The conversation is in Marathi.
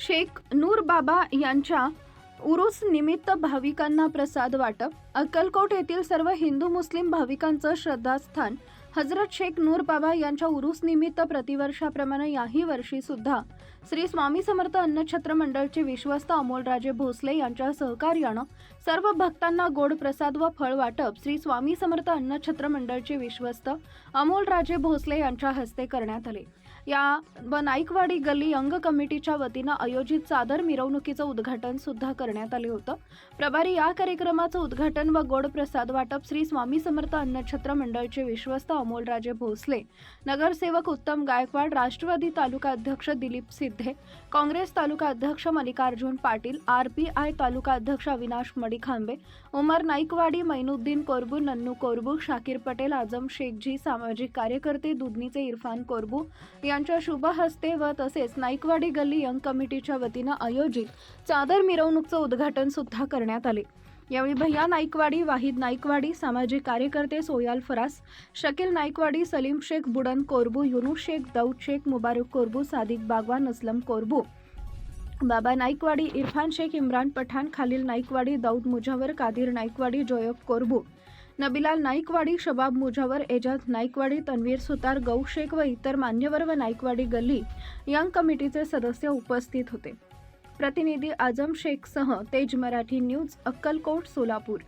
शेख नूर बाबा यांच्या उरुस निमित्त भाविकांना प्रसाद वाटप अक्कलकोट येथील सर्व हिंदू मुस्लिम भाविकांचं श्रद्धास्थान हजरत शेख नूर बाबा यांच्या उरूस निमित्त प्रतिवर्षाप्रमाणे याही वर्षी सुद्धा श्री स्वामी समर्थ अन्नछत्र मंडळचे विश्वस्त अमोलराजे भोसले यांच्या सहकार्यानं सर्व भक्तांना गोड प्रसाद व फळ वाटप श्री स्वामी समर्थ अन्नछत्र मंडळचे विश्वस्त अमोलराजे भोसले यांच्या हस्ते करण्यात आले. या व नाईकवाडी गल्ली अंग कमिटीच्या वतीनं आयोजित चादर मिरवणुकीचं उद्घाटन सुद्धा करण्यात आले होतं. प्रभारी या कार्यक्रमाचं उद्घाटन व गोड प्रसाद वाटप श्री स्वामी समर्थ अन्नछत्र मंडळचे विश्वस्त अमोलराजे भोसले. नगरसेवक उत्तम गायकवाड राष्ट्रवादी तालुका अध्यक्ष दिलीप सिद्धे काँग्रेस तालुका अध्यक्ष Mallikarjun Patil R P I तालुका अध्यक्ष अविनाश मडिखांबे उमर नाईकवाडी मैनुद्दीन कोरबू नन्नू कोरबू शाकीर पटेल आजम शेखजी सामाजिक कार्यकर्ते दुधनीचे इरफान कोरबू यांच्या शुभ हस्ते व तसेच नाईकवाडी गल्ली यंग कमिटीच्या वतीनं आयोजित चादर मिरवणूकचं उद्घाटन सुद्धा करण्यात आले. यावेळी भैया नाईकवाडी वाहिद नाईकवाडी सामाजिक कार्यकर्ते सोयाल फरास शकील नाईकवाडी सलीम शेख बुडन कोरबू युनू शेख दौद शेख मुबारक कोरबू सादिक बागवान असलम कोरबू बाबा नाईकवाडी इरफान शेख इम्रान पठाण खालील नाईकवाडी दौद मुजावर कादिर नाईकवाडी जोयब कोरबू नबिलाल नाईकवाडी शबाब मुजावर एजाज नाईकवाडी तन्वीर सुतार गौ शेख व इतर मान्यवर व नाईकवाडी गल्ली यंग कमिटीचे सदस्य उपस्थित होते. प्रतिनिधी आजम शेखसह तेज मराठी न्यूज अक्कलकोट सोलापूर